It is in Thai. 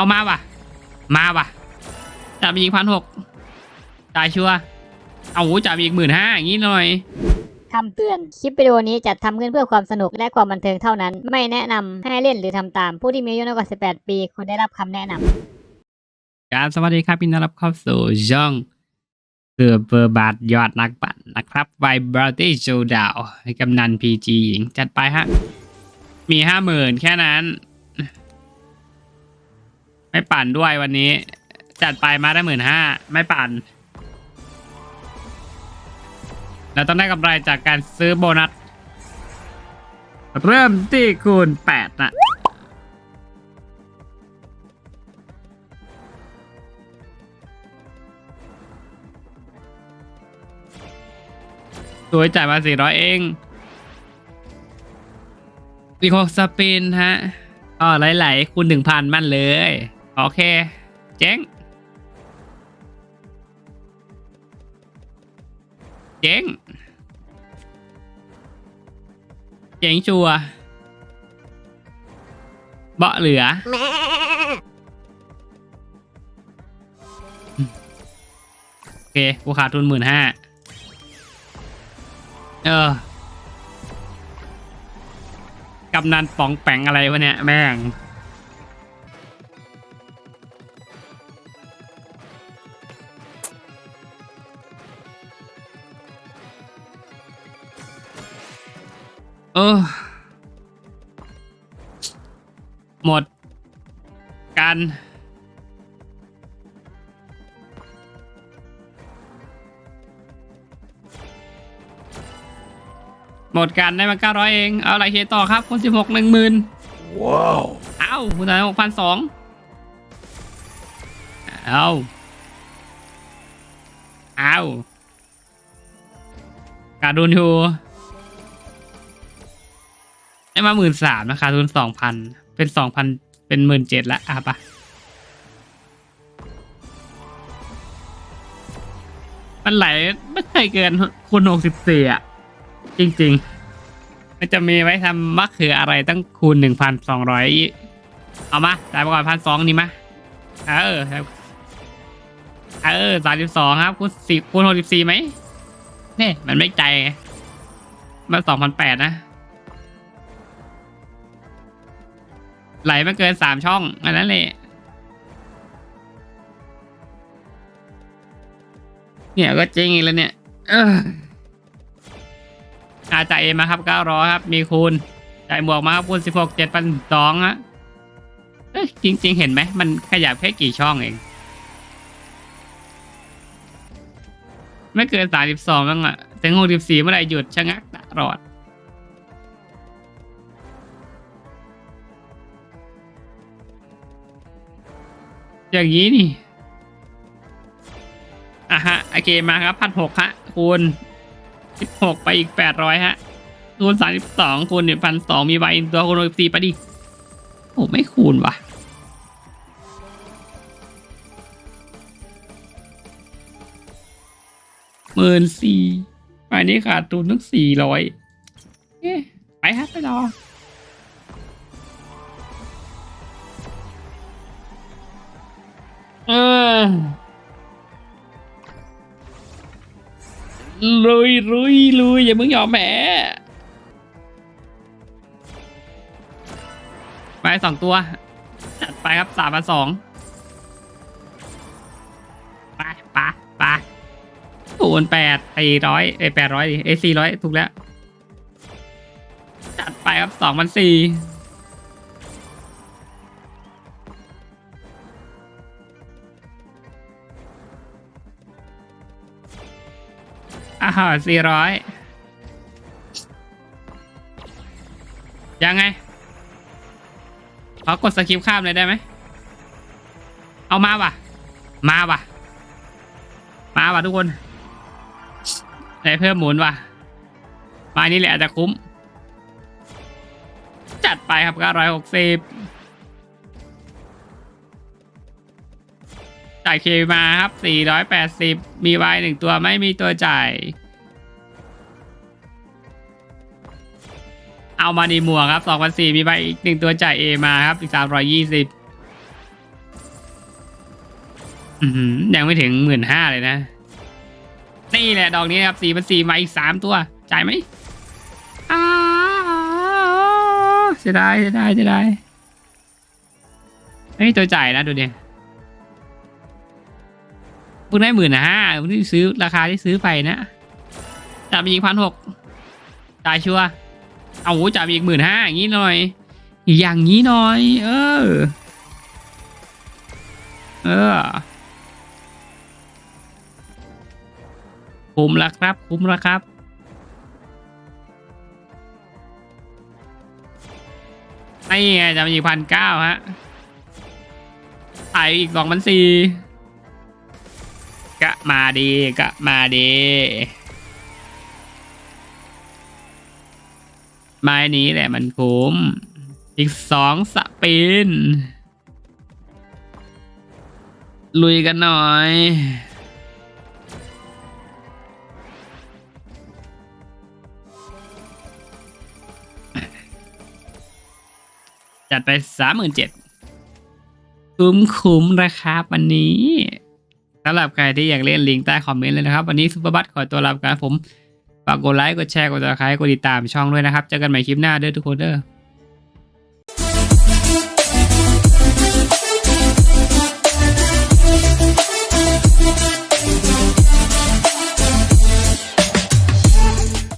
เอามาว่ะ มาว่ะจับอีกพันหกจ่ายชัวร์เอาจับอีกหมื่นห้าอย่างงี้หน่อยคำเตือน คลิปวิดีโอนี้จัดทำขึ้นเพื่อความสนุกและความบันเทิงเท่านั้น ไม่แนะนำให้เล่นหรือทำตาม ผู้ที่มีอายุน้อยกว่า 18 ปีควรได้รับคำแนะนำครับสวัสดีครับพี่นรับเข้าสู่ช่องเสือเบอร์บาทยอดนักปั่นนะครับไวบราตี้โจดาวให้กำนันพีจีหญิงจัดไปฮะ มีห้าหมื่นแค่นั้น ไม่ปั่นด้วยวันนี้ จัดไปมาได้หมื่นห้าไม่ปั่นเราต้องได้กำไรจากการซื้อโบนัส เริ่มที่คูณแปดนะสวยจ่ายมาสี่ร้อยเองอีกหกสปินฮะก็ไหลๆคูณหนึ่งพันมั่นเลย โอเค เจ๊ง เจ๊ง เจ๊งชัวเบาะเหลือ โอเค กูขาดทุนหมื่นห้า เออกำนันป๋องแปงอะไรวะเนี่ย แม่ง เออ หมด กัน หมดกันได้มาเก้าร้อยเอง เอาอะไรเคต่อครับคนสิบหกหนึ่งหมื่นว้าว เอ้าคุณนายหกพันสองเอาเอาการดุนทู ได้มาหมื่นสามนะขาดทุนสองพันเป็นสองพันเป็นหมื่นเจ็ดละอะปะมันไหลไม่เคยเกินคูณหกสิบสี่อะ จริง ๆ มันจะมีไว้ทำมะเขืออะไรตั้งคูณหนึ่งพันสองร้อยเอามาจ่ายไปก่อนพันสองนี่มาเออเออสามสิบสองครับคูณสิบคูณหกสิบสี่ไหมเนี่ยมันไม่ใจมันสองพันแปดนะ ไหลไม่เกินสามช่องอันนั้นเลยเนี่ยก็จริงอีกแล้วเนี่ยอาจ่ายเอมาครับเก้าร้อยครับ มีคูณจ่ายบวกมาครับคูณสิบหกเจ็ดพันสองฮะเอ้ยจริงเห็นไหม มันขยับแค่กี่ช่องเอง ไม่เกินสามสิบสองบ้างอะถึงหกสิบสี่เมื่อไรหยุดชะงักตลอด อย่างนี้นี่อะฮะโอเคมาครับพันหกฮะคูณสิบหกไปอีกแปดร้อยฮะคูณสามสิบสองคูณหนึ่งพันสองมีใบตัวคูณสิบสี่ไปดิโอ้ไม่คูณว่ะหมื่นสี่ใบนี้ขาดทุนตั้งสี่ร้อยไปฮะไปรอ ลุยลุยลุยอย่ามึงยอมแพ้ไปสองตัว จัดไปครับสามพันสองไปไปไปศูนย์แปดไอ้ร้อยไอ้แปดร้อยไอ้สี่ร้อยถูกแล้ว จัดไปครับสองพันสี่ อ่าสี่ร้อยยังไงขอกดสกิปข้ามเลยได้ไหม เอามาว่ะ มาว่ะ มาว่ะทุกคนได้เพิ่มหมุนว่ะ มานี่แหละจจะคุ้ม จัดไปครับ960 จ่ายเคมาครับ480มีไว้หนึ่งตัวไม่มีตัวจ่าย เอามาดีมัวครับ2,004มีใบอีกหนึ่งตัวจ่าย A มาครับอีก320อือหือยังไม่ถึงหมื่นห้าเลยนะ นี่แหละดอกนี้ครับสี่พันสี่มาอีกสามตัว จ่ายไหมเสียดายเสียดายเสียดายเฮ้ยตัวจ่ายนะดูดิ เพิ่งได้หมื่นห้าเพิ่งที่ซื้อราคาที่ซื้อไปนะจับอีกพันหกจ่ายชัวเอาโหจับอีกหมื่นห้าอย่างนี้หน่อย อย่างนี้หน่อย เออ เออคุ้มแล้วครับ คุ้มแล้วครับนี่ไงจะมีพันเก้าฮะขายอีกสองพันสี่ กะมาดีกะมาดีไม้นี้แหละมันคุ้ม อีกสองสปิน ลุยกันหน่อย จัดไปสามหมื่นเจ็ดคุ้มคุ้มๆนะครับวันนี้ สำหรับใครที่อยากเล่นลิงก์ใต้คอมเมนต์เลยนะครับ วันนี้ซุปเปอร์บัตขอตัวลาไปก่อนผมฝากกดไลค์กดแชร์กดติดตามกดติดตามช่องด้วยนะครับเจอกันใหม่คลิปหน้าเด้อทุกคนเด้อ